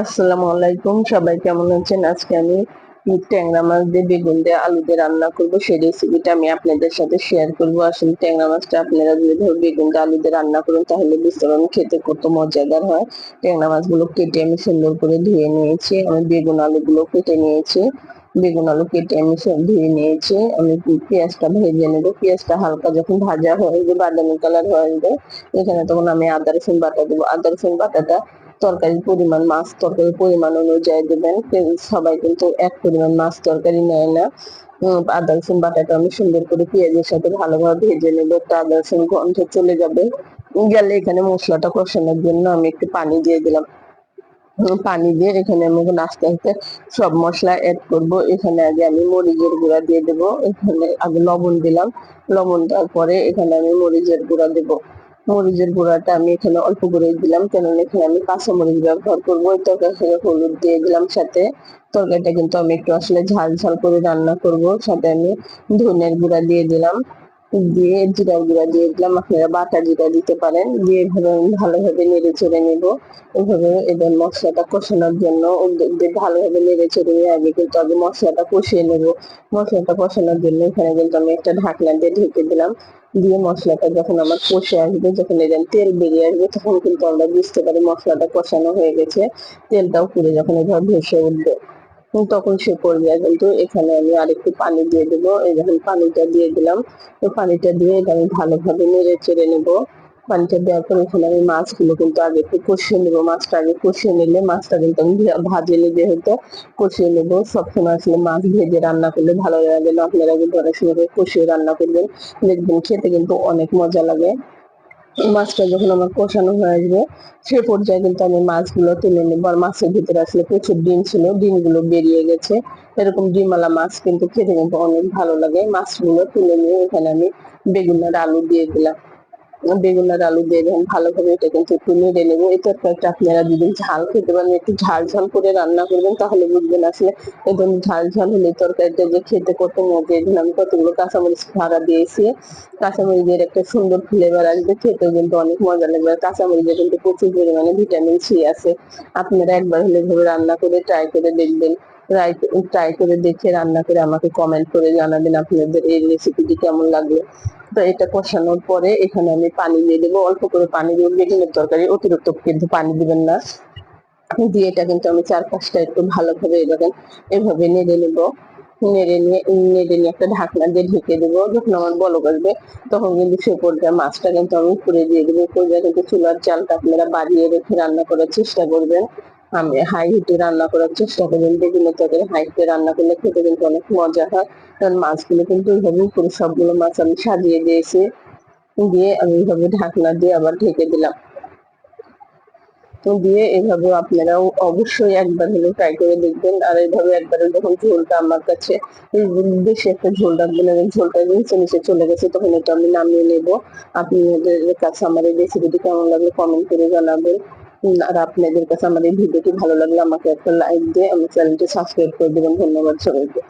আসসালামু আলাইকুম, সবাই কেমন আছেন? আজকে আমি ট্যাংরা মাছ দিয়ে বেগুন দিয়ে আলু দিয়ে রান্না করব। সেই রেসিপিটা আমি আপনাদের সাথে শেয়ার করব। আসলে ট্যাংরা মাছটা আপনারা যদি ধরো বেগুন দিয়ে আলু দিয়ে রান্না করেন, তাহলে পারবেন খেতে কত মজাদার হয়। ট্যাংরা মাছগুলো কেটে আমি সুন্দর করে ধুয়ে নিয়েছি। আমি বেগুন আলুগুলো কেটে নিয়েছি। বেগুন আলু কেটে আমি সব ধুয়ে নিয়েছি। আমি পেঁয়াজটা ভেজে নেব। পেঁয়াজটা হালকা যখন ভাজা হয়ে যাবে, বাদামি কালার হয়ে যাবে, এখানে তখন আমি আদা রসুন বাটা দেবো। আদা রসুন বাটাটা তরকারির পরিমাণ, মাছ তরকারির পরিমাণ অনুযায়ী দেবেন। সবাই কিন্তু এক পরিমাণ মাছ তরকারি নেয় না। আদা, রসুন, বাটাটা আমি সুন্দর করে পেঁয়াজের সাথে ভালোভাবে ভেজে নেব। একটা আদা, রসুন গন্ধ চলে যাবে। গেলে এখানে মশলাটা কষানোর জন্য আমি একটু পানি দিয়ে দিলাম। পানি দিয়ে এখানে আমি এখন আস্তে আস্তে সব মশলা অ্যাড করব। এখানে আগে আমি মরিচের গুঁড়া দিয়ে দেবো। এখানে আগে লবণ দিলাম। লবণ দেওয়ার পরে এখানে আমি মরিচের গুঁড়া দেবো। মরিচের গুঁড়াটা আমি এখানে অল্প করে দিলাম। কেননা এখানে আমি কাঁচা মরিচ ব্যবহার করব তরকারি হলুদ দিয়ে দিলাম সাথে। তরকারিটা কিন্তু আমি একটু আসলে ঝাল ঝাল করে রান্না করব, সাথে আমি ধনের গুঁড়া দিয়ে দিলাম। দিয়ে জিরা গুঁড়া দিয়ে দিলাম। আপনারা বাটা জিরা দিতে পারেন। দিয়ে এভাবে আমি ভালোভাবে নেড়ে চেড়ে নেব। এভাবে এবার মশলাটা কষানোর জন্য ভালোভাবে নেড়ে চেড়ে নিয়ে আগে কিন্তু আগে মশলাটা কষিয়ে নেব। মশলাটা কষানোর জন্য এখানে কিন্তু আমি একটা ঢাকনা দিয়ে ঢেকে দিলাম। দিয়ে মশলাটা যখন আমার কষে আসবে, যখন এদের তেল বেরিয়ে আসবে, তখন কিন্তু আমরা বুঝতে পারি মশলাটা কষানো হয়ে গেছে। তেলটাও পুড়ে যখন এভাবে ভেসে উঠবে। তখন সে পর্যায়ে কিন্তু এখানে আমি আরেকটু পানি দিয়ে দেবো। এই যখন পানিটা দিয়ে দিলাম। তো পানিটা দিয়ে এটা আমি ভালোভাবে নেড়ে চেড়ে নেব। পানিটা দেওয়ার পর এখানে আমি মাছগুলো কিন্তু আগে একটু কষিয়ে নেব। মাছটা আগে কষিয়ে নিলে মাছটা কিন্তু আমি ভাজে নিলে হয়তো কষিয়ে নেব। সবসময় আসলে মাছ ভেজে রান্না করলে ভালো লাগে। না আপনারা কিন্তু অনেক সময় কষিয়ে রান্না করবেন। দেখবেন খেতে কিন্তু অনেক মজা লাগে। মাছটা যখন আমার কষানো হয়ে আসবে, সে পর্যায়ে কিন্তু আমি মাছগুলো তুলে নেব। আর মাছের ভিতরে আসলে প্রচুর ডিম ছিল, ডিমগুলো বেরিয়ে গেছে। এরকম ডিমালা মাছ কিন্তু খেতে কিন্তু অনেক ভালো লাগে। মাছগুলো তুলে নিয়ে এখানে আমি বেগুন আর আলু দিয়ে দিলাম। বেগুন আলু দিয়ে যখন ভালোভাবে এটা কিন্তু একটু নেড়ে নেব। এই তরকারিটা আপনারা যদি ঝাল খেতে পারেন একটু ঝাল ঝাল করে রান্না করবেন তাহলে বুঝবেন আসলে একদম ঝাল ঝাল হলে তরকারিটা যে খেতে কত মজা এখানে আমি কতগুলো কাঁচামরিচ ভাড়া দিয়েছি। কাঁচামরিচের একটা সুন্দর ফ্লেভার আসবে খেতে কিন্তু অনেক মজা লাগবে। কাঁচামরিচে কিন্তু প্রচুর পরিমাণে ভিটামিন সি আছে। আপনারা একবার হলে ভাবে রান্না করে ট্রাই করে দেখবেন। ট্রাই করে দেখে, রান্না করে আমাকে কমেন্ট করে জানাবেন আপনাদের এই রেসিপিটি কেমন লাগল। তো এটা কষানোর পরে এখানে আমি পানি দিয়ে দেবো। অল্প করে পানি দিয়ে বেগুনের তরকারি অতিরিক্ত কিন্তু পানি দিবেন না। দিয়ে এটা কিন্তু আমি চার পাঁচটা একটু ভালোভাবে দেখেন, এভাবে নেড়ে নেব। নেড়ে নিয়ে নেড়ে নিয়ে একটা ঢাকনা দিয়ে ঢেকে দেবো। যখন আমার বলক আসবে, তখন কিন্তু সে মাছটা কিন্তু আমি উপরে দিয়ে দেবো। পর্যায়ে কিন্তু চুলার চালটা আপনারা বাড়িয়ে রেখে রান্না করার চেষ্টা করবেন। আমি হাই হিটে রান্না করার চেষ্টা করবেন বিভিন্ন তরকারি হাই হিটে রান্না করলে খেতে কিন্তু অনেক মজা হয়। কারণ মাছগুলো কিন্তু এইভাবে করে সবগুলো মাছ আমি সাজিয়ে দিয়েছি। দিয়ে আমি এইভাবে ঢাকনা দিয়ে আবার ঢেকে দিলাম। দিয়ে এভাবে আপনারাও অবশ্যই একবার হলে ট্রাই করে দেখবেন। আর এইভাবে একবারে যখন ঝোলটা আমার কাছে বেশি একটা ঝোল রাখবেন এবং ঝোলটা নিচে নিচে চলে গেছে, তখন এটা আমি নামিয়ে নেব। আপনাদের কাছে আমার এই রেসিপিটি কেমন লাগবে কমেন্ট করে জানাবেন। আর আপনাদের কাছে আমার এই ভিডিওটি ভালো লাগলে আমাকে একটা লাইক দিয়ে আমার চ্যানেলটি সাবস্ক্রাইব করে দেবেন। ধন্যবাদ সবাইকে।